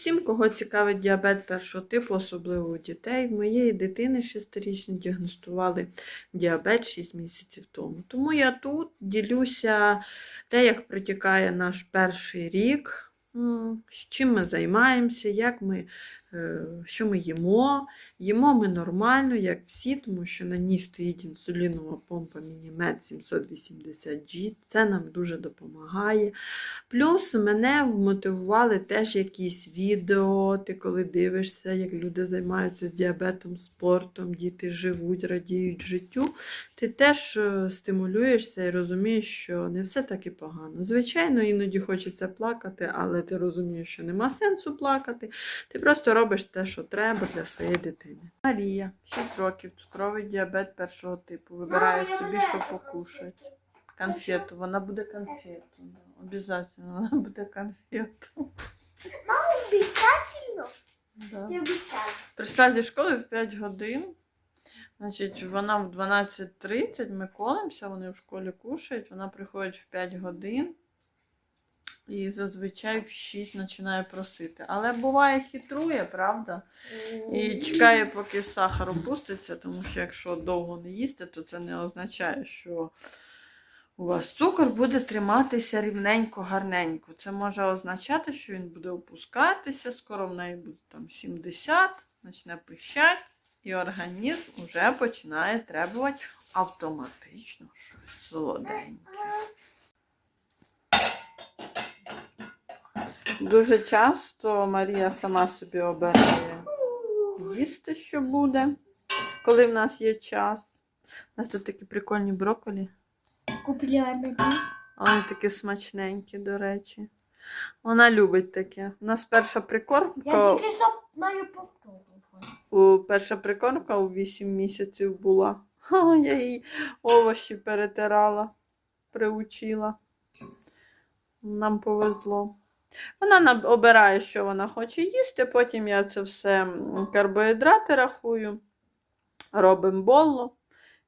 Всім, кого цікавить діабет першого типу, особливо у дітей, моєї дитини 6-річно діагностували діабет 6 місяців тому. Тому я тут ділюся те, як протікає наш перший рік, з чим ми займаємося, як ми, що ми їмо. Їмо ми нормально, як всі, тому що на ній стоїть інсулінова помпа Мінімед 780G. Це нам дуже допомагає. Плюс мене вмотивували теж якісь відео, ти коли дивишся, як люди займаються з діабетом, спортом, діти живуть, радіють життю. Ти теж е, стимулюєшся і розумієш, що не все так і погано. Звичайно, іноді хочеться плакати, але ти розумієш, що нема сенсу плакати. Ти просто робиш те, що треба для своєї дитини. Марія, 6 років, цукровий діабет першого типу. Вибирає собі, що покушати. Конфету, вона буде конфету. Обязательно вона буде конфету. Обязательно? Да. Прийшла зі школи в 5 годин. Значить, вона в 12.30, ми колемося, вони в школі кушають, вона приходить в 5 годин і зазвичай в 6 починає просити. Але буває хитрує, правда? І чекає, поки сахар опуститься, тому що якщо довго не їсти, то це не означає, що у вас цукор буде триматися рівненько, гарненько. Це може означати, що він буде опускатися, скоро в неї буде там 70, почне пищати, і організм вже починає требувати автоматично щось солоденьке. Дуже часто Марія сама собі обирає їсти, що буде, коли в нас є час. У нас тут такі прикольні брокколі. Купила на Вони такі смачненькі, до речі. Вона любить таке. У нас перша прикормка. Я тільки що маю попробувати. Перша прикормка у 8 місяців була. Я їй овочі перетирала, приучила. Нам повезло. Вона обирає, що вона хоче їсти, потім я це все карбоїдрати рахую, робимо болло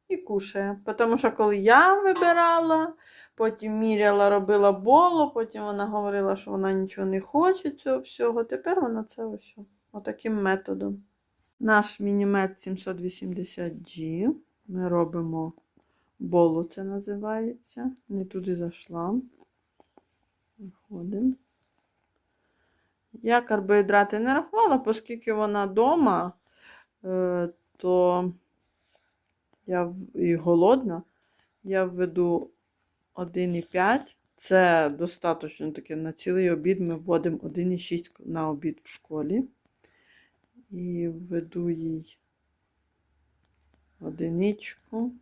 і кушає. Тому що коли я вибирала, потім міряла, робила боло, потім вона говорила, що вона нічого не хоче цього всього. Тепер вона це ось отаким методом. Наш мінімет 780G. Ми робимо боло, це називається. Не туди зайшла. Виходимо. Я карбоїдрати не рахувала, оскільки вона вдома, е, то я і голодна. Я введу 1,5. Це достатньо таке на цілий обід ми вводимо 1,6 на обід в школі. І введу їй одиничку,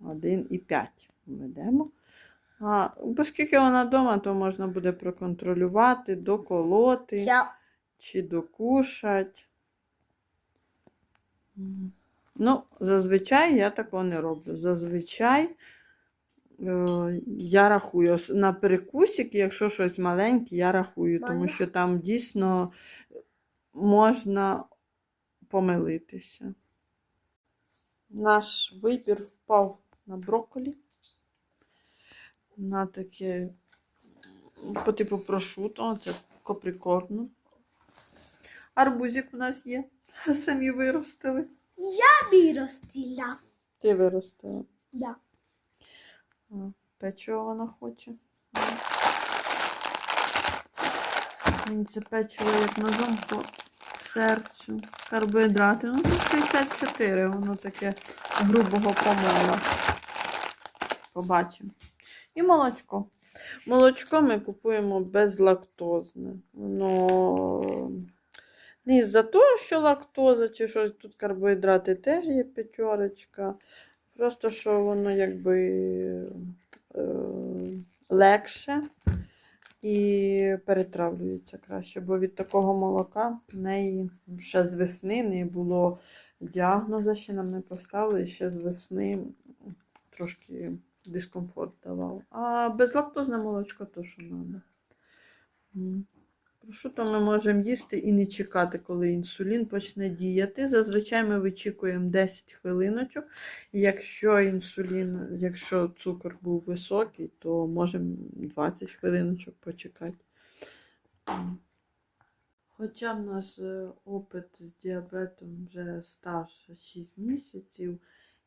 1,5 введемо. А оскільки вона вдома, то можна буде проконтролювати, доколоти Все. чи докушать. Ну, зазвичай я такого не роблю. Зазвичай е, я рахую. На перекусик, якщо щось маленьке, я рахую, тому що там дійсно можна помилитися. Наш вибір впав на брокколі. На таке по типу прошуто, це коприкорну. Арбузик у нас є. Самі виростили. Я виростила. Ти виростила. Да. Печиво вона хоче. Мені це печиво як ножом по серцю. Карбоїдрати. Ну, тут 64, воно таке грубого помола. Побачимо. І молочко. Молочко ми купуємо безлактозне. Воно не із-за того, що лактоза чи щось, тут карбоїдрати теж є п'ятерочка. Просто що воно якби е, легше і перетравлюється краще, бо від такого молока в неї ще з весни не було діагноза, ще нам не поставили, і ще з весни трошки дискомфорт давав. А безлактозне молочко то, що треба. Прошуто ми можемо їсти і не чекати, коли інсулін почне діяти. Зазвичай ми вичікуємо 10 хвилиночок. Якщо інсулін, якщо цукор був високий, то можемо 20 хвилиночок почекати. Хоча в нас е, опит з діабетом вже стаж 6 місяців,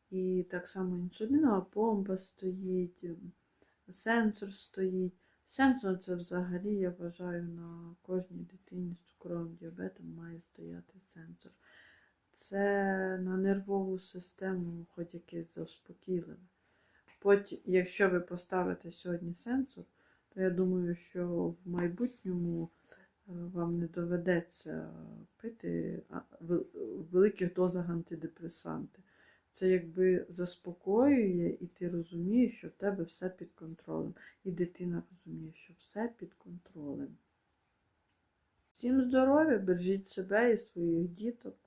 і так само інсулінова помпа стоїть, сенсор стоїть. Сенсор це взагалі, я вважаю, на кожній дитині з цукровим діабетом має стояти сенсор. Це на нервову систему хоч якесь заспокійливе. Потім, якщо ви поставите сьогодні сенсор, то я думаю, що в майбутньому е, вам не доведеться пити в великих дозах антидепресанти. Це якби заспокоює, і ти розумієш, що в тебе все під контролем. І дитина розуміє, що все під контролем. Всім здоров'я, бережіть себе і своїх діток.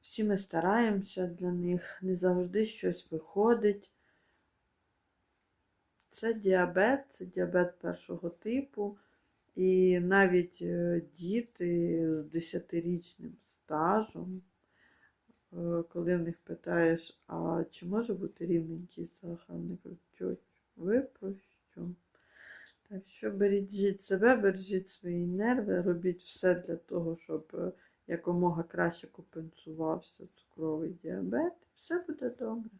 Всі ми стараємося для них, не завжди щось виходить. Це діабет, це діабет першого типу. І навіть е, діти з 10-річним стажем, коли в них питаєш, а чи може бути рівненький сахар, вони кажуть, ви про? Так що бережіть себе, бережіть свої нерви, робіть все для того, щоб е, якомога краще компенсувався цукровий діабет. Все буде добре.